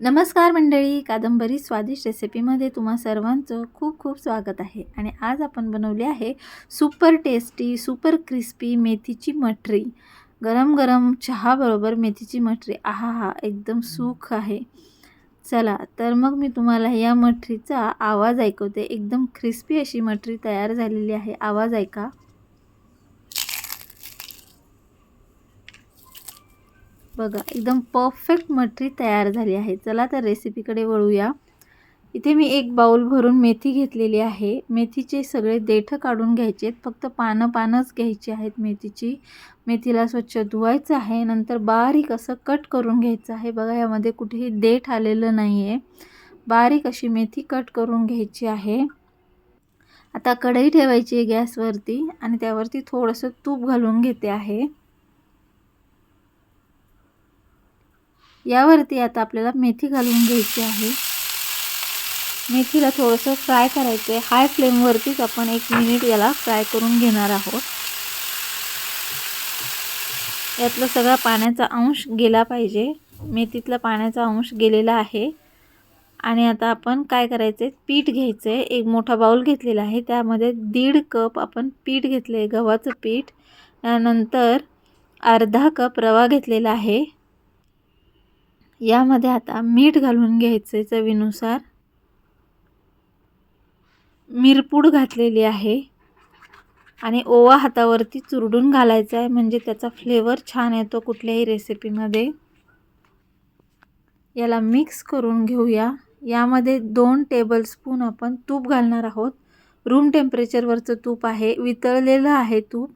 नमस्कार मंडळी कादंबरी स्वादिष्ट रेसिपीमध्ये तुम्हा सर्वांचं खूप खूप स्वागत आहे. आणि आज आपण बनवली आहे सुपर टेस्टी सुपर क्रिस्पी मेथीची मठरी गरम गरम चहाबरोबर मेथीची मठरी आहा हा एकदम सुख आहे. चला तर मग मी तुम्हाला या मठरीचा आवाज ऐकवते. एकदम क्रिस्पी अशी मठरी तयार झालेली आहे. आवाज ऐका. बघा एकदम परफेक्ट मटरी तयार झाली आहे. चला तर रेसिपीकडे वळूया. इथे मी एक बाउल भरून मेथी घेतलेली आहे. मेथीचे सगळे देठं काढून घ्यायचे आहेत. फक्त पानं पानंच घ्यायची आहेत मेथीची. मेथीला स्वच्छ धुवायचं आहे. नंतर बारीक असं कट करून घ्यायचं आहे. बघा यामध्ये कुठेही देठ आलेलं नाही आहे बारीक अशी मेथी कट करून घ्यायची आहे. आता कढई ठेवायची आहे गॅसवरती आणि त्यावरती थोडंसं तूप घालून घेते आहे. यावरती आता आपल्याला मेथी घालून घ्यायची आहे. मेथीला थोडंसं फ्राय करायचं आहे हाय फ्लेमवरतीच आपण एक मिनिट याला फ्राय करून घेणार आहोत. यातला सगळा पाण्याचा अंश गेला पाहिजे. मेथीतला पाण्याचा अंश गेलेला आहे. आणि आता आपण काय करायचं आहे पीठ घ्यायचं आहे एक मोठा बाऊल घेतलेला आहे. त्यामध्ये दीड कप आपण पीठ घेतलं आहे गव्हाचं पीठ. त्यानंतर अर्धा कप रवा घेतलेला आहे. यामध्ये आता मीठ घालून घ्यायचं आहे चवीनुसार. मिरपूड घातलेली आहे. आणि ओवा हातावरती चुरडून घालायचा आहे म्हणजे त्याचा फ्लेवर छान येतो कुठल्याही रेसिपीमध्ये याला मिक्स करून घेऊया. यामध्ये दोन टेबलस्पून आपण तूप घालणार आहोत. रूम टेम्परेचरवरचं तूप आहे वितळलेलं आहे तूप.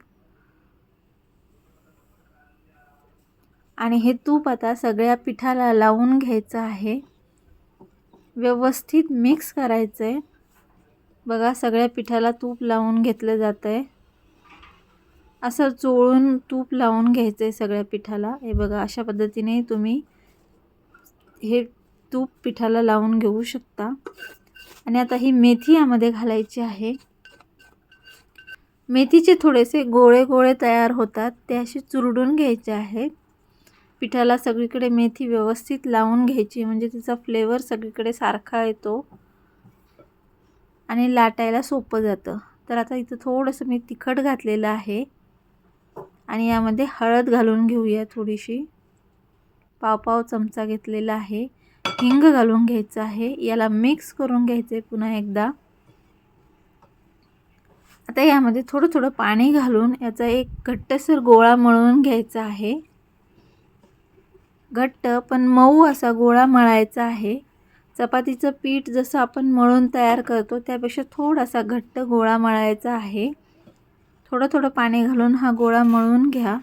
आणि हे तूप आता सगळ्या पिठाला लावून घ्यायचं आहे. व्यवस्थित मिक्स करायचं आहे बघा सगळ्या पिठाला तूप लावून घेतलं जातं आहे असं चोळून तूप लावून घ्यायचं आहे सगळ्या पिठाला. हे बघा अशा पद्धतीने तुम्ही हे तूप पिठाला लावून घेऊ शकता. आणि आता ही मेथी यामध्ये घालायची आहे. मेथीचे थोडेसे गोळे गोळे तयार होतात. ते असे चुरडून घ्यायचे आहेत. पिठाला सगळीकडे मेथी व्यवस्थित लावून घ्यायची. म्हणजे तिचा फ्लेवर सगळीकडे सारखा येतो. आणि लाटायला सोपं जातं. तर आता इथं थोडंसं मी तिखट घातलेलं आहे. आणि यामध्ये हळद घालून घेऊया थोडीशी. पाव पाव चमचा घेतलेला आहे. हिंग घालून घ्यायचं आहे. याला मिक्स करून घ्यायचं आहे पुन्हा एकदा. आता यामध्ये थोडं थोडं पाणी घालून याचा एक घट्टसर गोळा मळून घ्यायचा आहे. घट्ट पण मऊ असा गोळा मळायचा आहे. चपातीचं पीठ जसं आपण मळून तयार करतो त्यापेक्षा थोडासा घट्ट गोळा मळायचा आहे. थोडं थोडं पाणी घालून हा गोळा मळून घ्या.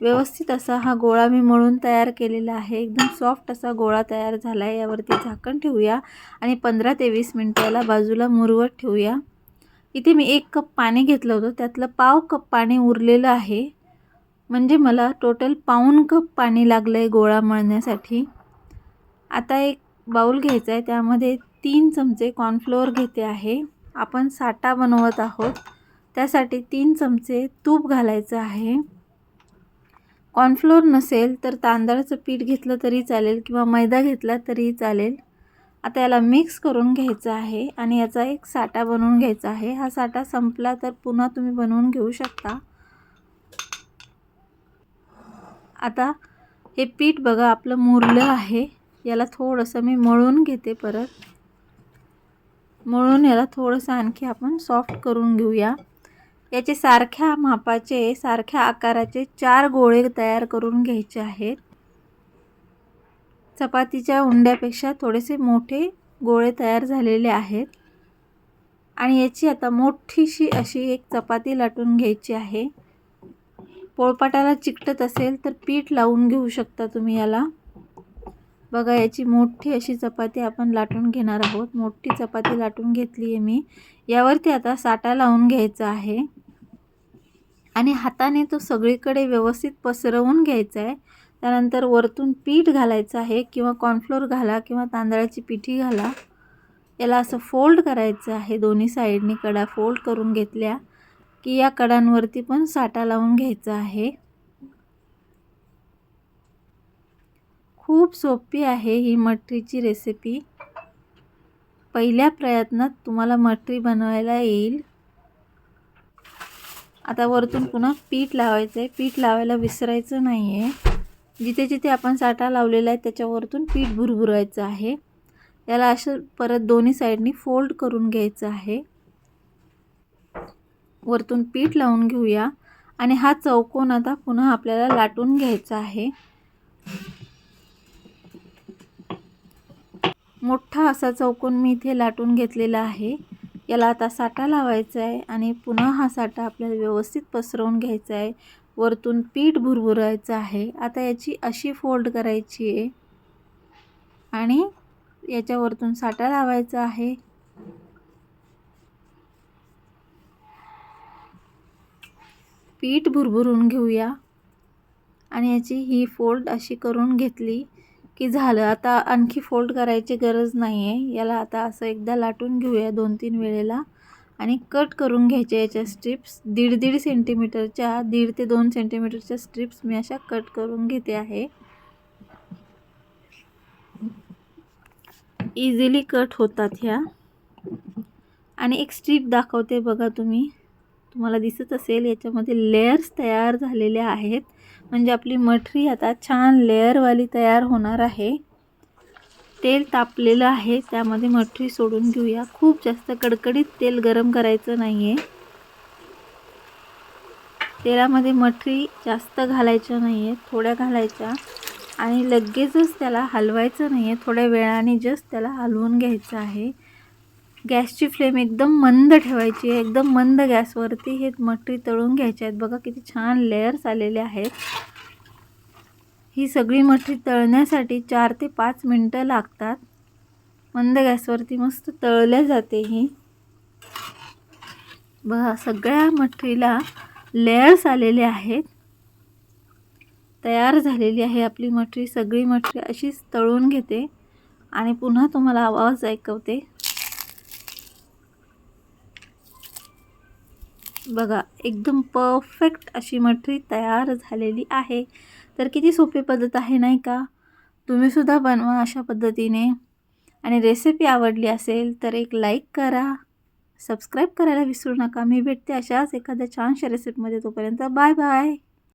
व्यवस्थित असा हा गोळा मी मळून तयार केलेला आहे. एकदम सॉफ्ट असा गोळा तयार झाला आहे यावरती झाकण ठेवूया आणि पंधरा ते वीस मिनटाला बाजूला मुरवत ठेवूया. इथे मी एक कप पाणी घेतलं होतं. त्यातलं पाव कप पाणी उरलेलं आहे. म्हणजे मला टोटल पाऊण कप पाणी लागलं आहे गोळा मळण्यासाठी. आता एक बाऊल घ्यायचा आहे त्यामध्ये तीन चमचे कॉर्नफ्लोअर घेते आहे. आपण साठा बनवत आहोत. त्यासाठी तीन चमचे तूप घालायचं आहे. कॉर्नफ्लोअर नसेल तर तांदळाचं पीठ घेतलं तरी चालेल किंवा मैदा घेतला तरी चालेल. आता याला मिक्स करून घ्यायचं आहे आणि याचा एक साठा बनवून घ्यायचा आहे. हा साठा संपला तर पुन्हा तुम्ही बनवून घेऊ शकता. आता हे पीठ बघा आपलं मुरलं आहे. याला थोडंसं मी मळून घेते परत. मळून याला थोडंसं आणखी आपण सॉफ्ट करून घेऊया. याचे सारख्या मापाचे सारख्या आकाराचे चार गोळे तयार करून घ्यायचे आहेत. चपातीच्या उंड्यापेक्षा थोडेसे मोठे गोळे तयार झालेले आहेत. आणि याची आता मोठीशी अशी एक चपाती लाटून घ्यायची आहे. पोळपाटाला चिकटत असेल तर पीठ लावून घेऊ शकता तुम्ही याला. बघा याची मोठी अशी चपाती आपण लाटून घेणार आहोत. मोठी चपाती लाटून घेतली आहे मी. यावरती आता साठा लावून घ्यायचा आहे. आणि हाताने तो सगळीकडे व्यवस्थित पसरवून घ्यायचा आहे. त्यानंतर वरतून पीठ घालायचं आहे किंवा कॉर्नफ्लोअर घाला किंवा तांदळाची पिठी घाला. याला असं फोल्ड करायचं आहे. दोन्ही साईडनी कडा फोल्ड करून घेतल्या. की या कडांवरती पण साठा लावून घ्यायचा आहे. खूप सोपी आहे ही मटरीची रेसिपी पहिल्या प्रयत्नात तुम्हाला मटरी बनवायला येईल. आता वरतून पुन्हा पीठ लावायचं आहे पीठ लावायला विसरायचं नाही आहे जिथे जिथे आपण साठा लावलेला आहे त्याच्यावरतून पीठ भुरभुरायचं आहे. याला असं परत दोन्ही साईडनी फोल्ड करून घ्यायचं आहे. वरतून पीठ लावून घेऊया. आणि हा चौकोन आता पुन्हा आपल्याला लाटून घ्यायचा आहे. मोठा असा चौकोन मी इथे लाटून घेतलेला आहे. याला आता साठा लावायचा आहे आणि पुन्हा हा साठा आपल्याला व्यवस्थित पसरवून घ्यायचा आहे वरतून पीठ भुरभुरायचं आहे. आता याची अशी फोल्ड करायची आहे आणि याच्यावरतून साठा लावायचा आहे. पीठ भुरभुरून घेऊया. आणि याची ही फोल्ड अशी करून घेतली की झालं. आता आणखी फोल्ड करायची गरज नाही आहे याला आता असं एकदा लाटून घेऊया दोन तीन वेळेला. आणि कट करून घ्यायच्या याच्या स्ट्रिप्स. दीड दीड सेंटीमीटरच्या दीड ते दोन सेंटीमीटरच्या स्ट्रिप्स मी अशा कट करून घेते आहे. इझिली कट होतात ह्या. आणि एक स्ट्रीप दाखवते बघा तुम्ही. तुम्हाला दिसत असेल याच्यामध्ये लेअर्स तयार झालेले आहेत. म्हणजे आपली मठरी आता छान लेअरवाली तयार होणार आहे. तेल तापलेलं आहे त्यामध्ये मठरी सोडून घेऊया. खूप जास्त कडकडीत तेल गरम करायचं नाही आहे तेलामध्ये मठरी जास्त घालायच्या नाही आहे थोड्या घालायच्या. आणि लगेचच त्याला हलवायचं नाही आहे थोड्या वेळाने जस्ट त्याला हलवून घ्यायचं आहे. गॅसची फ्लेम एकदम मंद ठेवायची आहे. एकदम मंद गॅसवरती हे मटरी तळून घ्यायचे आहेत. बघा किती छान लेयर्स आलेले आहेत. ही सगळी मटरी तळण्यासाठी चार ते पाच मिनटं लागतात. मंद गॅसवरती मस्त तळल्या जाते ही. बघा सगळ्या मटरीला लेयर्स आलेले आहेत. तयार झालेली आहे आपली मटरी. सगळी मटरी अशीच तळून घेते. आणि पुन्हा तुम्हाला आवाज ऐकवते. बघा एकदम परफेक्ट अशी मटरी तयार झालेली आहे. तर किती सोपी पद्धत आहे नाही का? तुम्हीसुद्धा बनवा अशा पद्धतीने. आणि रेसिपी आवडली असेल तर एक लाईक करा. सबस्क्राईब करायला विसरू नका. मी भेटते अशाच एखाद्या छानशा रेसिपीमध्ये तोपर्यंत बाय बाय